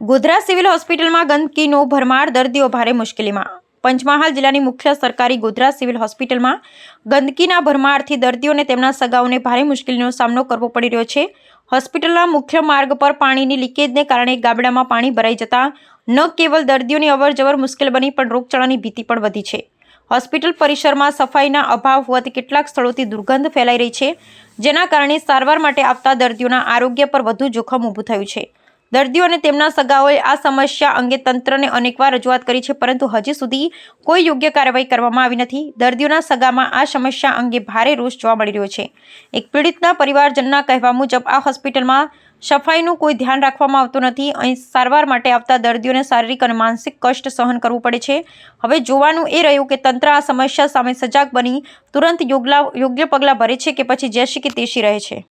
Godhra civil હોસ્પિટલમાં ગંદકીનો ભરમાર, દર્દીઓ ભારે મુશ્કેલીમાં. પંચમહાલ જિલ્લાની મુખ્ય સરકારી ગોધરા સિવિલ હોસ્પિટલમાં ગંદકીના ભરમારથી દર્દીઓને તેમના સગાઓને ભારે મુશ્કેલીનો સામનો કરવો પડી રહ્યો છે. હોસ્પિટલના મુખ્ય માર્ગ પર પાણીની લીકેજને કારણે ગાબડામાં પાણી ભરાઈ જતા ન કેવલ દર્દીઓની અવરજવર મુશ્કેલ બની, પણ રોગચાળાની ભીતિ પણ વધી છે. હોસ્પિટલ પરિસરમાં સફાઈના અભાવ હોવાથી કેટલાક સ્થળોથી દુર્ગંધ ફેલાઈ રહી છે, જેના કારણે સારવાર માટે આવતા દર્દીઓના આરોગ્ય પર વધુ જોખમ ઊભું થયું છે. દર્દીઓ અને તેમના સગાઓએ આ સમસ્યા અંગે તંત્રને અનેકવાર રજૂઆત કરી છે, પરંતુ હજી સુધી કોઈ યોગ્ય કાર્યવાહી કરવામાં આવી નથી. દર્દીઓના સગામાં આ સમસ્યા અંગે ભારે રોષ જોવા મળી રહ્યો છે. એક પીડિતના પરિવારજનના કહેવા મુજબ, આ હોસ્પિટલમાં સફાઈનું કોઈ ધ્યાન રાખવામાં આવતું નથી. અહીં સારવાર માટે આવતા દર્દીઓને શારીરિક અને માનસિક કષ્ટ સહન કરવું પડે છે. હવે જોવાનું એ રહ્યું કે તંત્ર આ સમસ્યા સામે સજાગ બની, તુરંત યોગલા, યોગ્ય પગલાં ભરે છે કે પછી જેશી કે તેશી રહે છે?